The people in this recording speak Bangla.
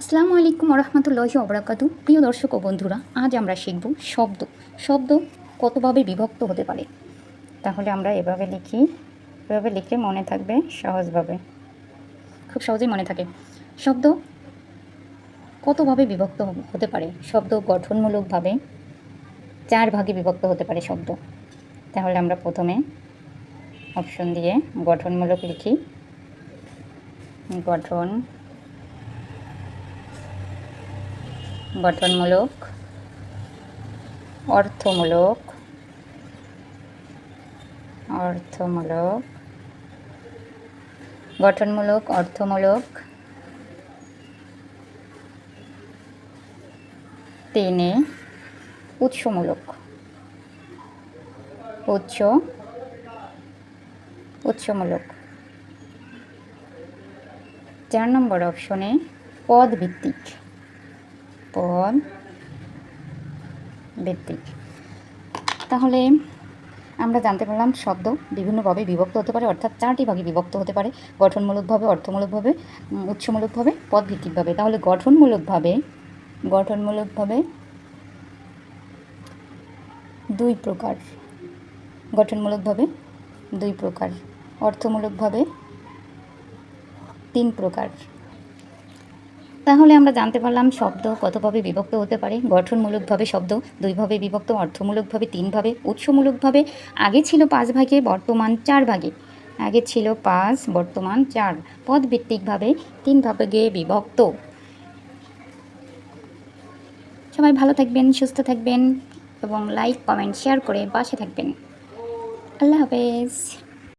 আসসালামু আলাইকুম রহমতুল্লাহি অবরাকাতু প্রিয় দর্শক ও বন্ধুরা, আজ আমরা শিখব শব্দ। শব্দ কতভাবে বিভক্ত হতে পারে? তাহলে আমরা এভাবে লিখি, এভাবে লিখলে মনে থাকবে সহজভাবে। খুব সহজেই মনে থাকে। শব্দ কতভাবে বিভক্ত হতে পারে? শব্দ গঠনমূলকভাবে চার ভাগে বিভক্ত হতে পারে শব্দ। তাহলে আমরা প্রথমে অপশন দিয়ে গঠনমূলক লিখি। গঠন গঠনমূলক অর্থমূলক অর্থমূলক গঠনমূলক অর্থমূলক তিনে উৎসমূলক উৎস উৎসমূলক। চার নম্বর অপশনে পদ ভিত্তিক পদ ভিত্তিক তাহলে আমরা জানতে পারলাম শব্দ বিভিন্নভাবে বিভক্ত হতে পারে, অর্থাৎ চারটি ভাগে বিভক্ত হতে পারে, গঠনমূলকভাবে, অর্থমূলকভাবে উৎসমূলকভাবে, পদভিত্তিকভাবে। তাহলে গঠনমূলকভাবে গঠনমূলকভাবে দুই প্রকার। গঠনমূলকভাবে দুই প্রকার, অর্থমূলকভাবে তিন প্রকার। তাহলে আমরা জানতে পারলাম শব্দ কতভাবে বিভক্ত হতে পারে, গঠনমূলকভাবে শব্দ, দুইভাবে বিভক্ত, অর্থমূলকভাবে তিনভাবে, উৎসমূলকভাবে। আগে ছিল পাঁচ ভাগে, বর্তমান চার ভাগে। আগে ছিল পাঁচ, বর্তমান চার। পদভিত্তিকভাবে তিন ভাগে বিভক্ত। সবাই ভালো থাকবেন, সুস্থ থাকবেন এবং লাইক কমেন্ট শেয়ার করে পাশে থাকবেন। আল্লাহ হাফেজ।